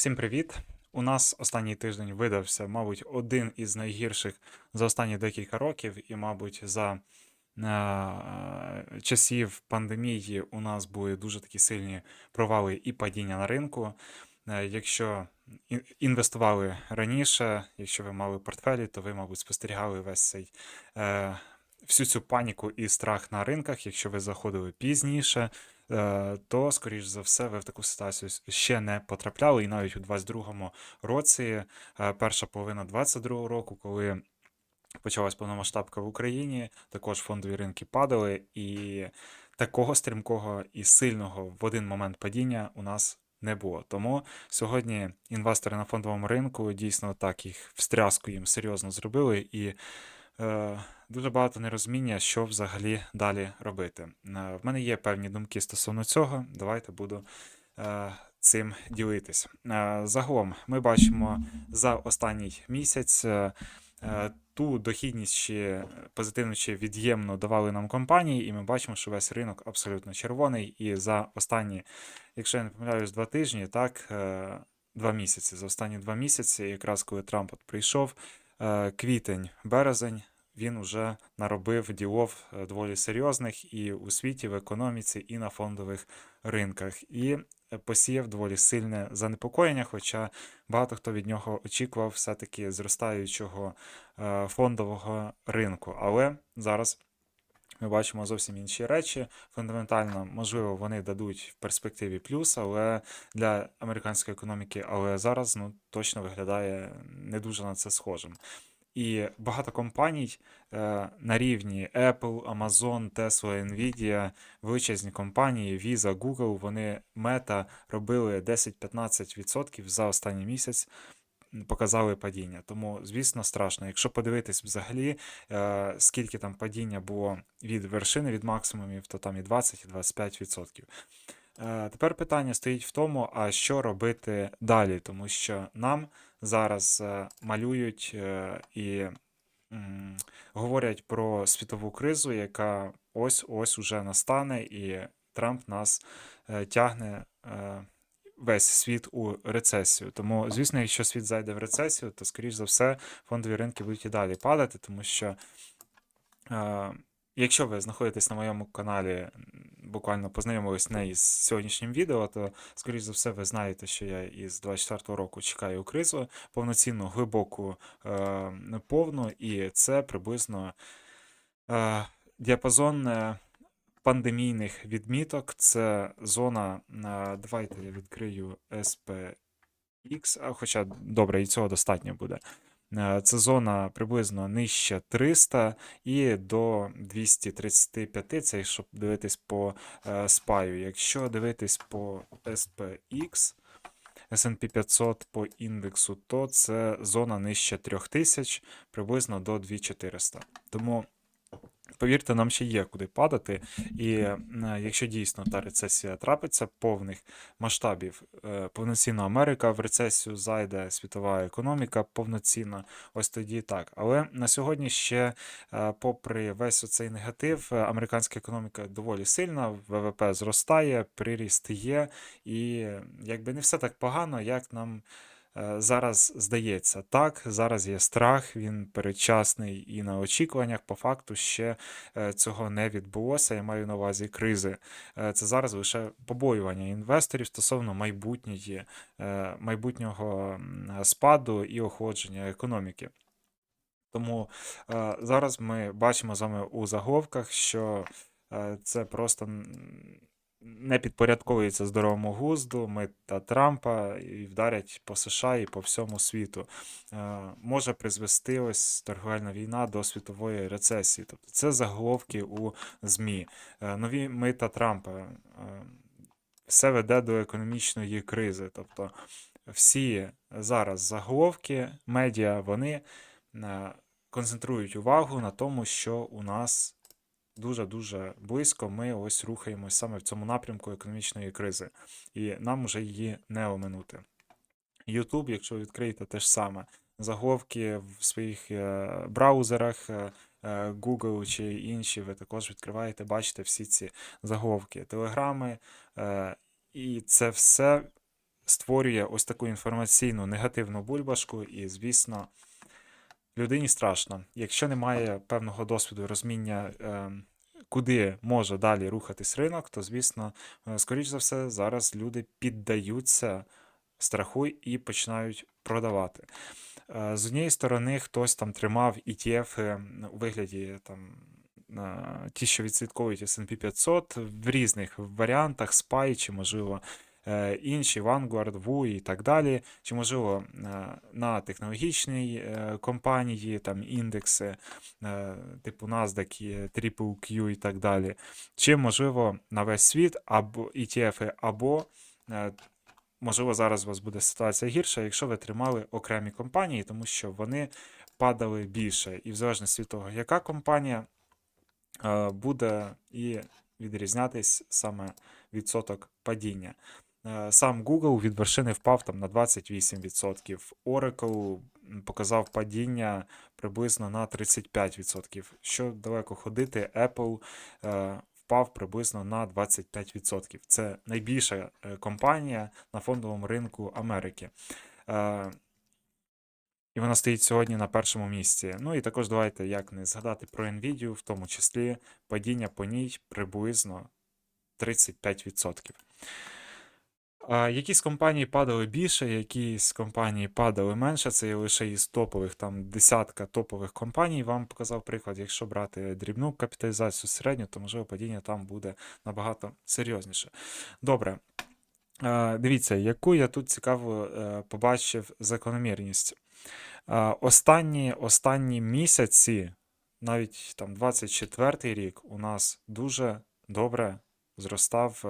Всім привіт! У нас останній тиждень видався, мабуть, один із найгірших за останні декілька років, і, мабуть, за е, часів пандемії у нас були дуже такі сильні провали і падіння на ринку. Е, Якщо інвестували раніше, якщо ви мали портфелі, то ви, мабуть, спостерігали весь цей е, всю цю паніку і страх на ринках. Якщо ви заходили пізніше, то, скоріш за все, ви в таку ситуацію ще не потрапляли. І навіть у 22-му році, е, перша половина 22-го року, коли почалась повномасштабка в Україні, також фондові ринки падали, і такого стрімкого і сильного в один момент падіння у нас не було. Тому сьогодні інвестори на фондовому ринку дійсно так їх встряску їм серйозно зробили, і е, дуже багато нерозуміння, що взагалі далі робити. Е, в мене є певні думки стосовно цього. Давайте буду е, цим ділитись. Е, загалом ми бачимо за останній місяць. е, е, Ту дохідність чи позитивну чи від'ємну давали нам компанії, і ми бачимо, що весь ринок абсолютно червоний. І за останні, якщо я не помиляюсь, два тижні, так, е, два місяці. За останні два місяці, якраз коли Трамп от прийшов, е, квітень, березень, він уже наробив ділов е, доволі серйозних і у світі, в економіці, і на фондових ринках. І е, посіяв доволі сильне занепокоєння, хоча багато хто від нього очікував все-таки зростаючого фондового ринку. Але зараз ми бачимо зовсім інші речі. Фундаментально, можливо, вони дадуть в перспективі плюс, але для американської економіки, але зараз ну, точно виглядає не дуже на це схожим. І багато компаній е, на рівні Apple, Amazon, Tesla, Nvidia, величезні компанії, Visa, Google, вони мета робили 10-15% за останній місяць. Показали падіння. Тому, звісно, страшно. Якщо подивитись взагалі, е, скільки там падіння було від вершини, від максимумів, то там і 20, і 25%. Е, Тепер питання стоїть в тому, а що робити далі, тому що нам зараз е, малюють і говорять про світову кризу, яка ось-ось уже настане, і Трамп нас тягне весь світ у рецесію. Тому, звісно, якщо світ зайде в рецесію, то, скоріш за все, фондові ринки будуть і далі падати, тому що. Е, Якщо ви знаходитесь на моєму каналі, буквально познайомились не із сьогоднішнім відео, то, скоріш за все, ви знаєте, що я із 24-го року чекаю кризу, повноцінну, глибоку, е, повну, і це приблизно е, діапазон пандемійних відміток. Це зона, давайте я відкрию SPX, хоча добре, і цього достатньо буде. Е, Це зона приблизно нижче 300 і до 235, це щоб дивитись по е, спаю. Якщо дивитись по SPX, S&P 500 по індексу, то це зона нижче 3000, приблизно до 2400. Тому повірте, нам ще є куди падати. І якщо дійсно та рецесія трапиться повних масштабів, е, повноцінно Америка в рецесію зайде, світова економіка повноцінно, ось тоді так. Але на сьогодні ще, е, попри весь оцей негатив, е, американська економіка доволі сильна, ВВП зростає, приріст є, і якби не все так погано, як нам. Е, Зараз здається, так, зараз є страх, він передчасний і на очікуваннях, по факту ще е, цього не відбулося. Я маю на увазі кризи. Е, Це зараз лише побоювання інвесторів стосовно майбутньої, майбутнього спаду і охолодження економіки. Тому зараз ми бачимо з вами у заголовках, що це просто не підпорядковується здоровому глузду, ми та Трампа і вдарять по США і по всьому світу. Е, може призвести ось торговельна війна до світової рецесії. Тобто це заголовки у ЗМІ. Е, нові мита Трампа. Е, все веде до економічної кризи. Тобто всі зараз заголовки, медіа, вони концентрують увагу на тому, що у нас дуже-дуже близько ми ось рухаємось саме в цьому напрямку економічної кризи, і нам вже її не оминути. YouTube, якщо відкриєте те ж саме, заголовки в своїх е, браузерах, е, е, Google чи інші, ви також відкриваєте, бачите всі ці заголовки, телеграми, і це все створює ось таку інформаційну негативну бульбашку, і, звісно, людині страшно. Якщо немає певного досвіду розуміння, е, куди може далі рухатись ринок, то, звісно, е, скоріш за все, зараз люди піддаються страху і починають продавати. Е, З однієї сторони, хтось там тримав ETF у вигляді там. е, Ті, що відслідковують S&P 500 в різних варіантах, SPY, чи, можливо, інші, Vanguard, WU і так далі, чи, можливо, е, на технологічній е, компанії, там індекси, е, типу NASDAQ, TripleQ і так далі, чи, можливо, на весь світ, або ETF, або е, можливо, зараз у вас буде ситуація гірша, якщо ви тримали окремі компанії, тому що вони падали більше. І в залежності від того, яка компанія, е, буде і відрізнятись саме відсоток падіння. Е, Сам Google від вершини впав там на 28%. Oracle показав падіння приблизно на 35%. Що далеко ходити, Apple е, впав приблизно на 25%. Це найбільша е, компанія на фондовому ринку Америки. І вона стоїть сьогодні на першому місці. Ну і також давайте як не згадати про Nvidia, в тому числі падіння по ній приблизно 35%. Якісь компанії падали більше, якісь компанії падали менше. Це є лише із топових, там десятка топових компаній. Вам показав приклад. Якщо брати дрібну капіталізацію середню, то можливо падіння там буде набагато серйозніше. Добре. Е, Дивіться, яку я тут цікаву е, побачив закономірність. Е, Останні, останні місяці, навіть там 24 рік, у нас дуже добре зростав,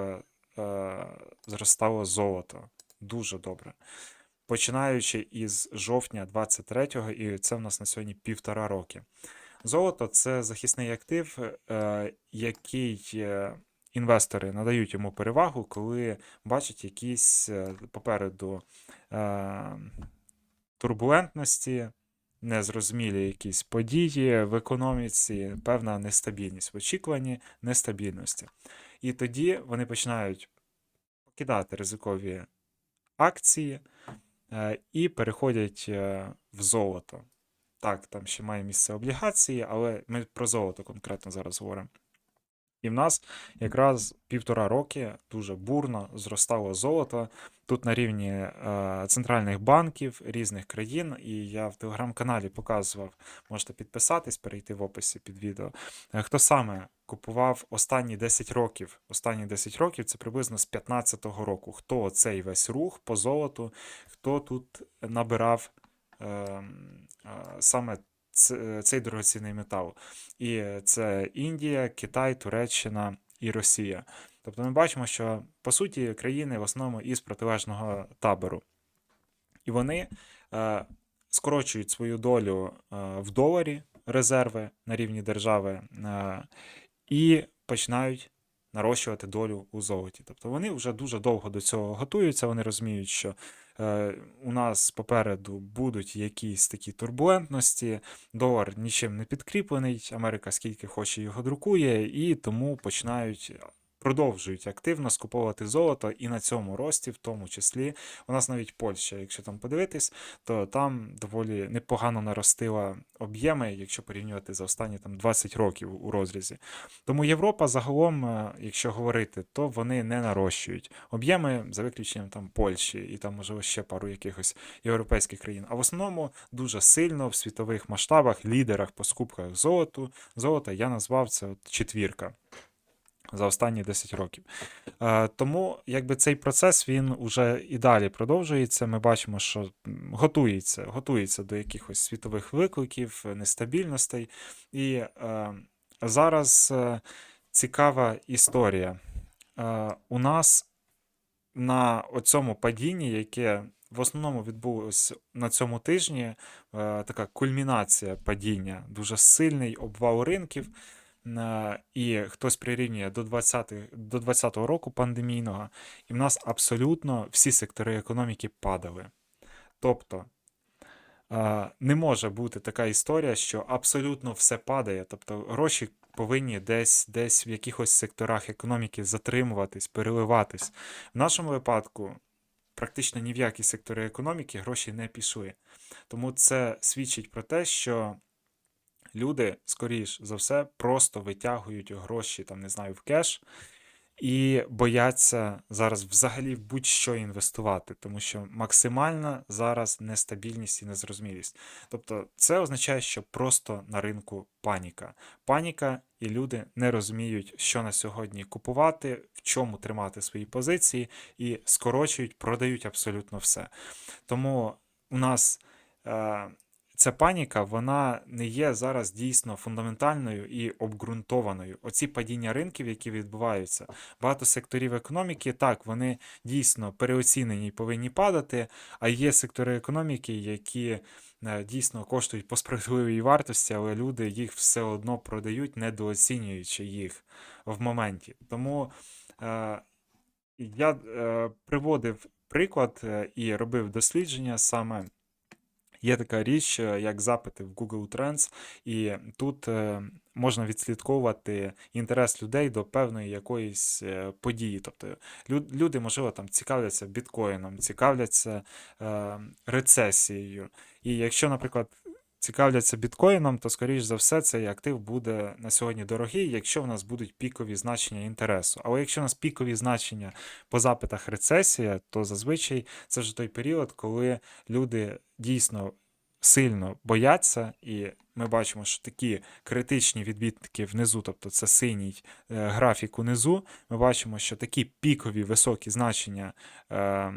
е, зростало золото. Дуже добре. Починаючи із жовтня 23-го, і це в нас на сьогодні півтора роки. Золото це захисний актив, е, який е, інвестори надають йому перевагу, коли бачать якісь попереду турбулентності, незрозумілі якісь події в економіці, певна нестабільність в очікуванні нестабільності. І тоді вони починають покидати ризикові акції е, і переходять е, в золото. Так, там ще має місце облігації, але ми про золото конкретно зараз говоримо. І в нас якраз півтора роки дуже бурно зростало золото. Тут на рівні е, центральних банків різних країн, і я в телеграм-каналі показував, можете підписатись, перейти в описі під відео. Е, Хто саме купував останні 10 років? Останні 10 років це приблизно з 15-го року. Хто цей весь рух по золоту, хто тут набирав е, е, саме цей дорогоцінний метал? І це Індія, Китай, Туреччина і Росія. Тобто ми бачимо, що по суті країни в основному із протилежного табору. І вони е, скорочують свою долю е, в доларі резерви на рівні держави е, і починають нарощувати долю у золоті. Тобто вони вже дуже довго до цього готуються. Вони розуміють, що е, у нас попереду будуть якісь такі турбулентності, долар нічим не підкріплений, Америка скільки хоче його друкує, і тому починають. Продовжують активно скуповувати золото, і на цьому рості, в тому числі, у нас навіть Польща, якщо там подивитись, то там доволі непогано наростила об'єми, якщо порівнювати за останні там 20 років у розрізі. Тому Європа загалом, е, якщо говорити, то вони не нарощують об'єми за виключенням там Польщі і там, можливо, ще пару якихось європейських країн. А в основному дуже сильно в світових масштабах, лідерах по скупках золоту, золота я назвав це от четвірка. За останні 10 років. Е, тому якби цей процес він уже і далі продовжується. Ми бачимо, що готується, готується до якихось світових викликів, нестабільностей. І е, зараз е, цікава історія. У нас на цьому падінні, яке в основному відбулося на цьому тижні, така кульмінація падіння, дуже сильний обвал ринків. І хтось прирівнює до 20 до 20-го року пандемійного, і в нас абсолютно всі сектори економіки падали. Тобто не може бути така історія, що абсолютно все падає. Тобто гроші повинні десь, десь в якихось секторах економіки затримуватись, переливатись. В нашому випадку практично ні в які сектори економіки гроші не пішли. Тому це свідчить про те, що люди, скоріш за все, просто витягують гроші, там, не знаю, в кеш і бояться зараз взагалі будь-що інвестувати, тому що максимальна зараз нестабільність і незрозумілість. Тобто це означає, що просто на ринку паніка. Паніка, і люди не розуміють, що на сьогодні купувати, в чому тримати свої позиції, і скорочують, продають абсолютно все. Тому у нас. Е, ця паніка вона не є зараз дійсно фундаментальною і обґрунтованою. Оці падіння ринків, які відбуваються, багато секторів економіки, так, вони дійсно переоцінені і повинні падати, а є сектори економіки, які е, дійсно коштують по справедливій вартості, але люди їх все одно продають, недооцінюючи їх в моменті. Тому е, я е, приводив приклад е, і робив дослідження саме. Є така річ, е, як запити в Google Trends, і тут е, можна відслідковувати інтерес людей до певної якоїсь е, події. Тобто люди, можливо, там цікавляться біткоїном, цікавляться рецесією. І якщо, наприклад, цікавляться біткоїном, то, скоріш за все, цей актив буде на сьогодні дорогий, якщо в нас будуть пікові значення інтересу. Але якщо у нас пікові значення по запитах рецесія, то зазвичай це вже той період, коли люди дійсно сильно бояться і ми бачимо, що такі критичні відбітки внизу, тобто це синій е, графік унизу, ми бачимо, що такі пікові високі значення е,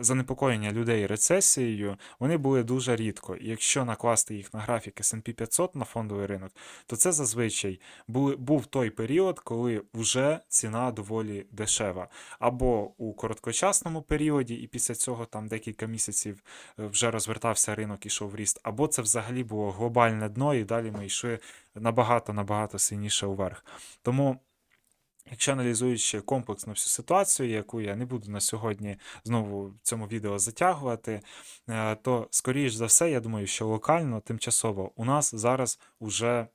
занепокоєння людей рецесією, вони були дуже рідко. І якщо накласти їх на графік SP 500 на фондовий ринок, то це зазвичай був, той період, коли вже ціна доволі дешева. Або у короткочасному періоді, і після цього там декілька місяців е, вже розвертався ринок і йшов в ріст, або це взагалі було глобально глобальне дно, і далі ми йшли набагато-набагато сильніше вверх. Тому. Якщо аналізуючи комплексно всю ситуацію, яку я не буду на сьогодні знову в цьому відео затягувати, е, то, скоріш за все, я думаю, що локально, тимчасово, у нас зараз уже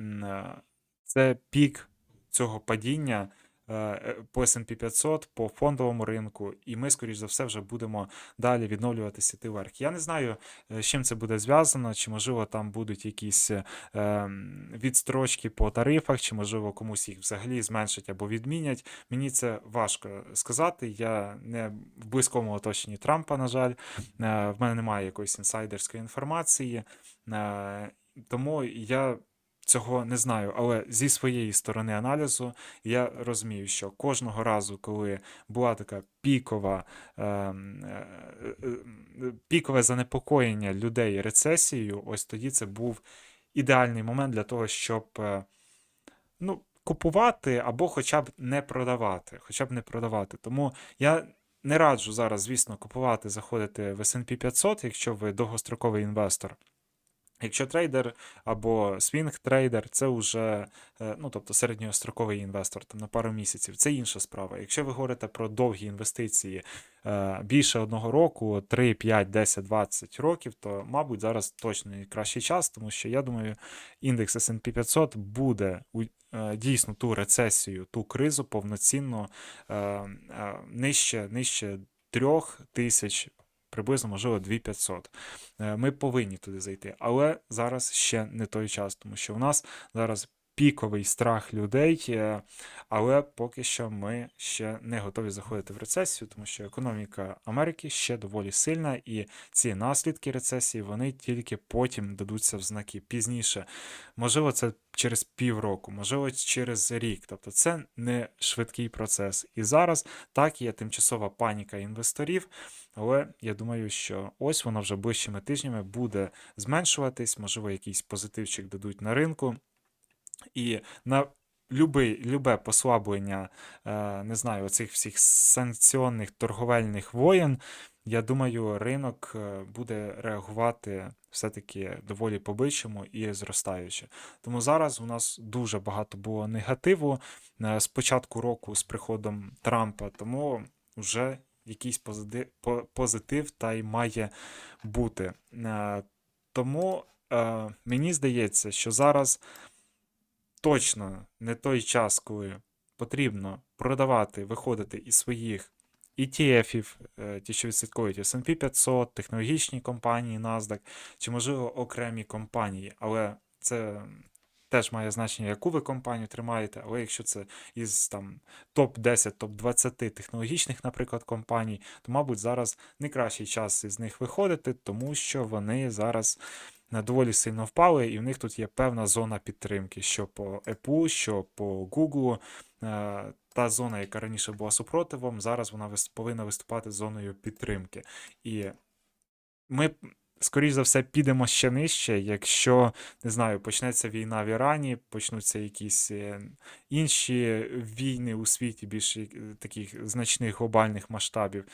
е, це пік цього падіння по S&P 500, по фондовому ринку, і ми, скоріш за все, вже будемо далі відновлюватися йти вверх. Я не знаю, е, з чим це буде зв'язано, чи можливо там будуть якісь відстрочки по тарифах, чи можливо комусь їх взагалі зменшать або відмінять. Мені це важко сказати. Я не в близькому оточенні Трампа, на жаль, в мене немає якоїсь інсайдерської інформації. Тому я цього не знаю, але зі своєї сторони аналізу я розумію, що кожного разу, коли була така пікова, ем, е, е, е, пікове занепокоєння людей рецесією, ось тоді це був ідеальний момент для того, щоб е, ну, купувати або хоча б не продавати. Хоча б не продавати. Тому я. Не раджу зараз, звісно, купувати, заходити в SP 500, якщо ви довгостроковий інвестор. Якщо трейдер або свінг трейдер, це вже е, ну, тобто середньостроковий інвестор там, на пару місяців, це інша справа. Якщо ви говорите про довгі інвестиції е, більше одного року, 3, 5, 10, 20 років, то, мабуть, зараз точно найкращий час, тому що я думаю, індекс SP 500 буде е, дійсно ту рецесію, ту кризу повноцінно нижче, нижче трьох тисяч приблизно, можливо, 2500. Е, ми повинні туди зайти. Але зараз ще не той час, тому що в нас зараз піковий страх людей, е, але поки що ми ще не готові заходити в рецесію, тому що економіка Америки ще доволі сильна, і ці наслідки рецесії вони тільки потім дадуться в знаки пізніше. Можливо, це через півроку, можливо, через рік. Тобто це не швидкий процес. І зараз так є тимчасова паніка інвесторів, але я думаю, що ось воно вже ближчими тижнями буде зменшуватись, можливо, якийсь позитивчик дадуть на ринку. І на любий, любе послаблення, е, не знаю, оцих всіх санкціонних торговельних воєн, я думаю, ринок е, буде реагувати все-таки доволі по-бичому і зростаючи. Тому зараз у нас дуже багато було негативу е, з початку року з приходом Трампа, тому вже якийсь позитив та й має бути. Тому мені здається, що зараз точно не той час, коли потрібно продавати, виходити із своїх ETF-ів, е, ті, що відслідковують S&P 500, технологічні компанії, NASDAQ, чи, можливо, окремі компанії, але це теж має значення, яку ви компанію тримаєте, але якщо це із там топ-10, топ-20 технологічних, наприклад, компаній, то, мабуть, зараз не кращий час із них виходити, тому що вони зараз е, доволі сильно впали, і в них тут є певна зона підтримки, що по Apple, що по Google. Е, Та зона, яка раніше була супротивом, зараз вона повинна виступати зоною підтримки. І ми, скоріш за все, підемо ще нижче, якщо, не знаю, почнеться війна в Ірані, почнуться якісь е, інші війни у світі більш е, таких значних глобальних масштабів.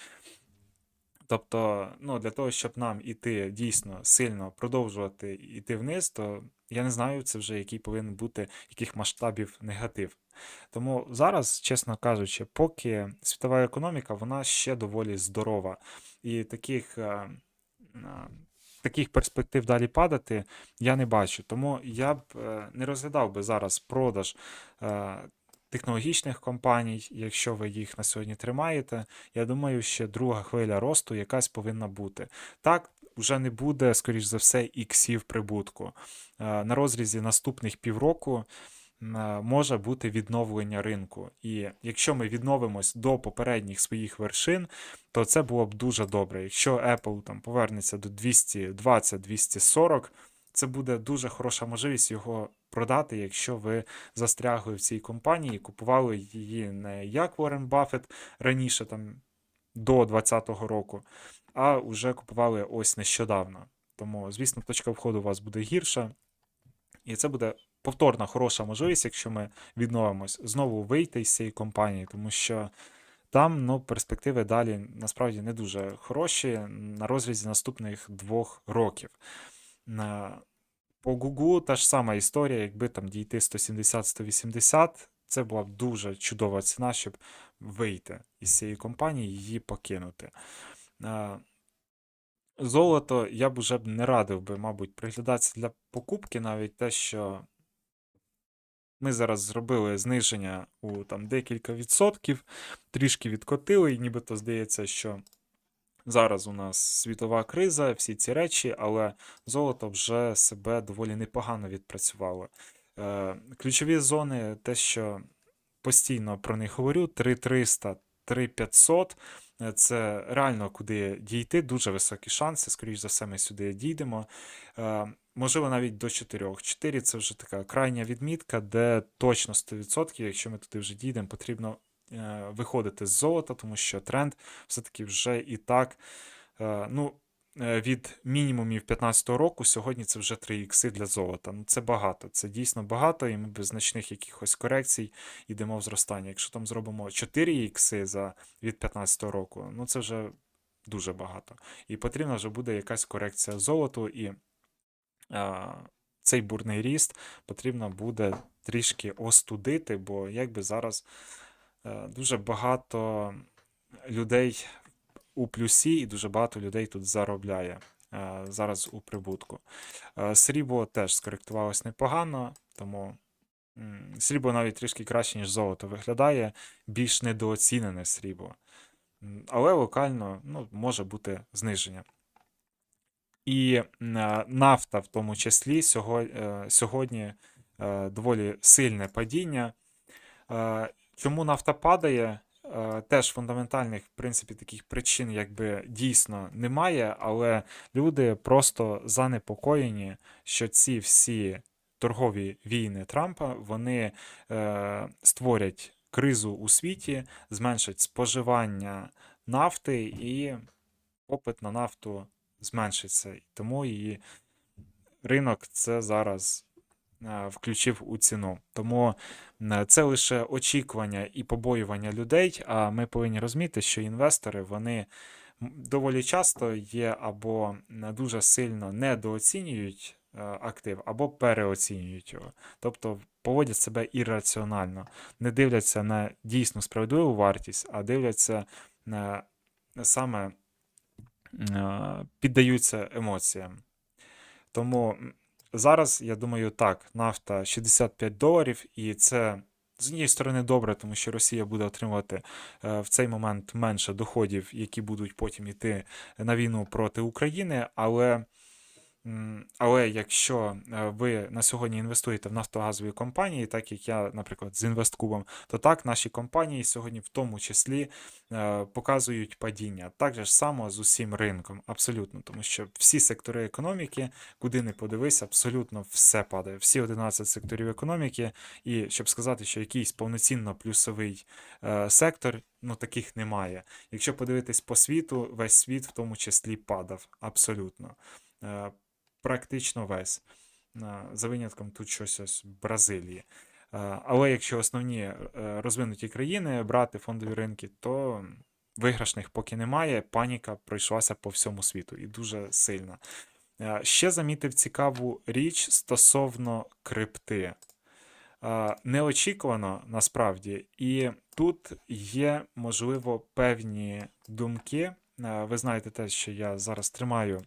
Тобто, ну, для того, щоб нам іти дійсно сильно продовжувати йти вниз, то я не знаю, це вже який повинен бути яких масштабів негатив. Тому зараз, чесно кажучи, поки світова економіка, вона ще доволі здорова. І таких, е, таких перспектив далі падати я не бачу. Тому я б е, не розглядав би зараз продаж е, технологічних компаній, якщо ви їх на сьогодні тримаєте. Я думаю, ще друга хвиля росту якась повинна бути. Так, вже не буде, скоріш за все, іксів прибутку. Е, На розрізі наступних півроку е, може бути відновлення ринку. І якщо ми відновимось до попередніх своїх вершин, то це було б дуже добре. Якщо Apple там повернеться до 220-240, це буде дуже хороша можливість його продати, якщо ви застрягли в цій компанії, купували її не як Уоррен Баффет раніше, там до 2020 року, а вже купували ось нещодавно. Тому, звісно, точка входу у вас буде гірша. І це буде повторна хороша можливість, якщо ми відновимось, знову вийти з цієї компанії, тому що там ну, перспективи далі насправді не дуже хороші на розрізі наступних двох років. По Google та ж сама історія, якби там дійти 170-180, це була б дуже чудова ціна, щоб вийти із цієї компанії і її покинути. Е, Золото я б уже б не радив би, мабуть, приглядатися для покупки, навіть те, що ми зараз зробили зниження у там декілька відсотків, трішки відкотили, і нібито здається, що зараз у нас світова криза, всі ці речі, але золото вже себе доволі непогано відпрацювало. Е, ключові зони, те, що постійно про них говорю: 3300, 3500. Е, Це реально куди дійти, дуже високі шанси. Скоріш за все, ми сюди дійдемо. Е, Можливо, навіть до 4. 4 це вже така крайня відмітка, де точно 100%, якщо ми туди вже дійдемо, потрібно виходити з золота, тому що тренд все-таки вже і так. е, ну, е, від мінімумів 15-го року сьогодні це вже 3 ікси для золота. Ну це багато, це дійсно багато, і ми без значних якихось корекцій йдемо в зростання. Якщо там зробимо 4 ікси за від 15-го року, ну це вже дуже багато. І потрібна вже буде якась корекція золоту, і а, цей бурний ріст потрібно буде трішки остудити, бо якби зараз е, дуже багато людей у плюсі, і дуже багато людей тут заробляє е, зараз у прибутку. Е, Срібло теж скоректувалось непогано, тому срібло навіть трішки краще, ніж золото виглядає, більш недооцінене срібло. Але локально ну, може бути зниження. І е, нафта, в тому числі, е, сьогодні е, доволі сильне падіння. Чому нафта падає? Е, Теж фундаментальних, в принципі, таких причин якби дійсно немає, але люди просто занепокоєні, що ці всі торгові війни Трампа вони е, створять кризу у світі, зменшать споживання нафти і попит на нафту зменшиться. Тому і ринок це зараз включив у ціну. Тому е, це лише очікування і побоювання людей. А ми повинні розуміти, що інвестори вони доволі часто є або дуже сильно недооцінюють е, актив, або переоцінюють його. Тобто поводять себе ірраціонально, не дивляться на дійсну справедливу вартість, а дивляться на саме е, піддаються емоціям. Тому зараз, я думаю, так, нафта 65 доларів, і це з однієї сторони добре, тому що Росія буде отримувати е, в цей момент менше доходів, які будуть потім йти на війну проти України. Але, але якщо е, ви на сьогодні інвестуєте в нафтогазові компанії, так як я, наприклад, з інвесткубом, то так наші компанії сьогодні в тому числі е, показують падіння. Так же ж само з усім ринком, абсолютно, тому що всі сектори економіки, куди не подивись, абсолютно все падає. Всі 11 секторів економіки, і щоб сказати, що якийсь повноцінно плюсовий е, сектор, ну таких немає. Якщо подивитись по світу, весь світ в тому числі падав абсолютно. Практично весь. За винятком тут щось ось Бразилії. Е, Але якщо основні е, розвинуті країни брати фондові ринки, то виграшних поки немає. Паніка пройшлася по всьому світу і дуже сильна. Е, Ще замітив цікаву річ стосовно крипти. Неочікувано насправді, і тут є, можливо, певні думки. Ви знаєте те, що я зараз тримаю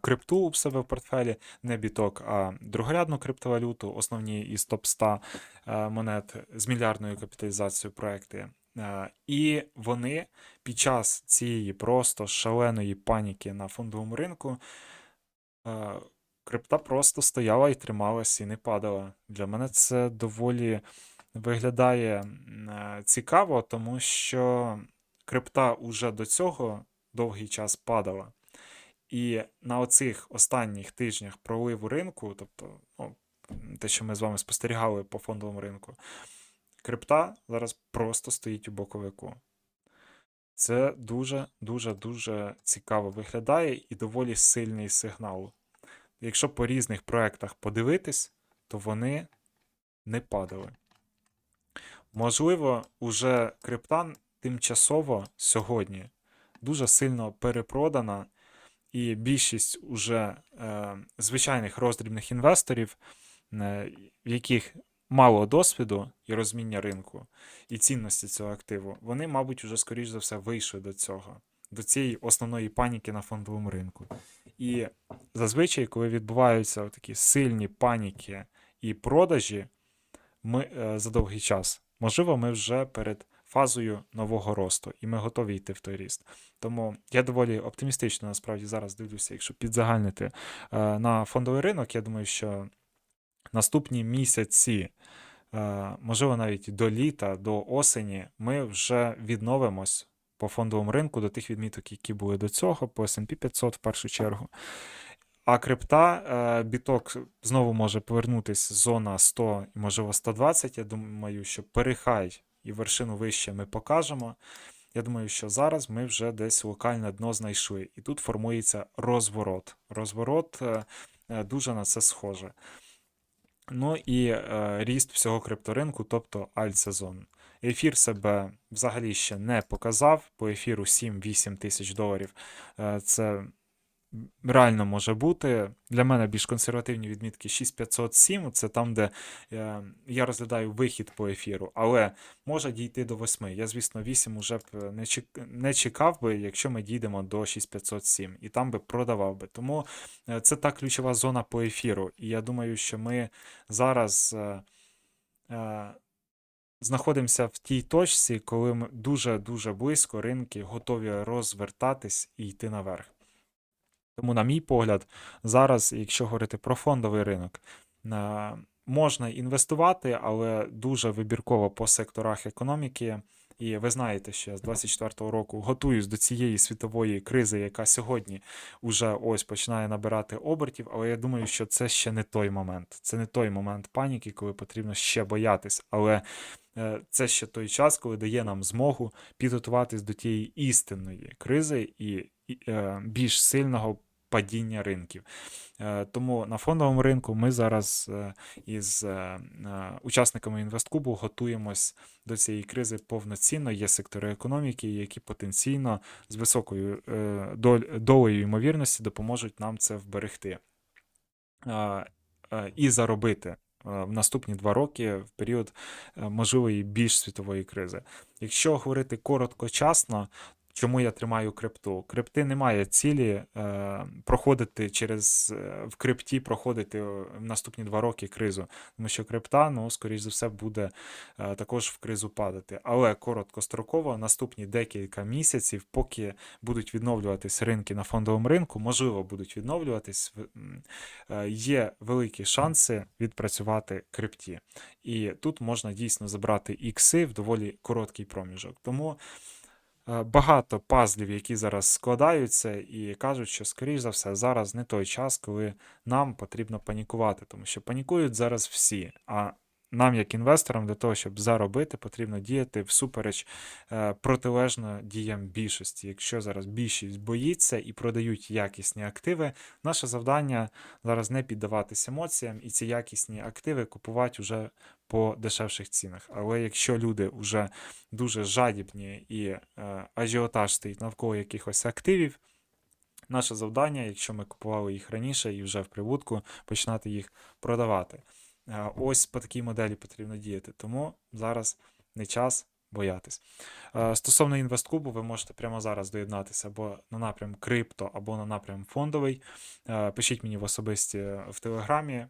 крипту у себе в портфелі, не біток, а другорядну криптовалюту, основні із топ 100 е, монет з мільярдною капіталізацією проекти. Е, І вони під час цієї просто шаленої паніки на фондовому ринку е, крипта просто стояла і трималась і не падала. Для мене це доволі виглядає цікаво, тому що крипта уже до цього довгий час падала. І на оцих останніх тижнях проливу ринку, тобто ну, те, що ми з вами спостерігали по фондовому ринку, крипта зараз просто стоїть у боковику. Це дуже, дуже, дуже цікаво виглядає і доволі сильний сигнал. Якщо по різних проектах подивитись, то вони не падали. Можливо, уже крипта тимчасово сьогодні дуже сильно перепродана, і більшість уже е, звичайних роздрібних інвесторів, е, в яких мало досвіду і розуміння ринку і цінності цього активу, вони, мабуть, уже скоріш за все вийшли до цього, до цієї основної паніки на фондовому ринку. І зазвичай, коли відбуваються такі сильні паніки і продажі, ми е, за довгий час, можливо, ми вже перед фазою нового росту, і ми готові йти в той ріст. Тому я доволі оптимістично насправді зараз дивлюся, якщо підзагальнити е, на фондовий ринок, я думаю, що наступні місяці, е, можливо, навіть до літа, до осені, ми вже відновимось по фондовому ринку до тих відміток, які були до цього, по S&P 500 в першу чергу. А крипта, е, біток знову може повернутися зона 100 і, можливо, 120. Я думаю, що перехай і вершину вище ми покажемо. Я думаю, що зараз ми вже десь локальне дно знайшли, і тут формується розворот. Розворот е, е, дуже на це схоже. Ну і е, ріст всього крипторинку, тобто альтсезон. Ефір себе взагалі ще не показав. По ефіру 7-8 тисяч доларів. Це реально може бути. Для мене більш консервативні відмітки 6507, це там, де е, я розглядаю вихід по ефіру, але може дійти до 8. Я, звісно, 8 уже б не, чек- не чекав би, якщо ми дійдемо до 6507, і там би продавав би. Тому е, це та ключова зона по ефіру. І я думаю, що ми зараз. е, е, Знаходимося в тій точці, коли ми дуже-дуже близько ринки готові розвертатись і йти наверх. Тому, на мій погляд, зараз, якщо говорити про фондовий ринок, е, можна інвестувати, але дуже вибірково по секторах економіки. І ви знаєте, що я з 24-го року готуюсь до цієї світової кризи, яка сьогодні вже ось починає набирати обертів. Але я думаю, що це ще не той момент. Це не той момент паніки, коли потрібно ще боятись. Але е, це ще той час, коли дає нам змогу підготуватись до тієї істинної кризи і е, більш сильного падіння ринків. Е, Тому на фондовому ринку ми зараз е, із е, учасниками інвесткубу готуємось до цієї кризи повноцінно. Є сектори економіки, які потенційно з високою долею ймовірності допоможуть нам це вберегти і заробити. В наступні два роки в період можливої більш світової кризи. Якщо говорити короткочасно, Чому я тримаю крипту? Крипти немає цілі е, проходити через е, в крипті, проходити в наступні два роки кризу. Тому що крипта, ну, скоріш за все, буде е, також в кризу падати. Але короткостроково, наступні декілька місяців, поки будуть відновлюватись ринки на фондовому ринку, можливо, будуть відновлюватись, е, є великі шанси відпрацювати крипті. І тут можна дійсно забрати ікси в доволі короткий проміжок. Тому багато пазлів, які зараз складаються, і кажуть, що, скоріш за все, зараз не той час, коли нам потрібно панікувати, тому що панікують зараз всі. А нам, як інвесторам, для того, щоб заробити, потрібно діяти всупереч е, протилежно діям більшості. Якщо зараз більшість боїться і продають якісні активи, наше завдання зараз не піддаватися емоціям і ці якісні активи купувати вже по дешевших цінах. Але якщо люди вже дуже жадібні і е, ажіотаж стоїть навколо якихось активів, наше завдання, якщо ми купували їх раніше і вже в прибутку, починати їх продавати. Е, Ось по такій моделі потрібно діяти. Тому зараз не час боятись. Е, Стосовно інвесткубу, ви можете прямо зараз доєднатися або на напрям крипто, або на напрям фондовий. Е, Пишіть мені в особисті в Телеграмі.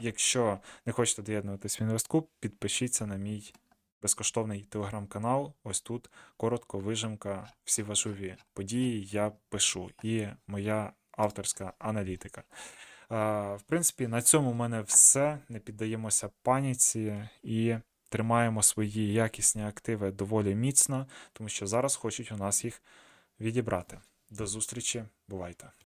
Якщо не хочете доєднуватись в інвесткуб, підпишіться на мій безкоштовний телеграм-канал. Ось тут коротко вижимка, всі важливі події я пишу, і моя авторська аналітика. В принципі, на цьому в мене все. Не піддаємося паніці і тримаємо свої якісні активи доволі міцно, тому що зараз хочуть у нас їх відібрати. До зустрічі, бувайте!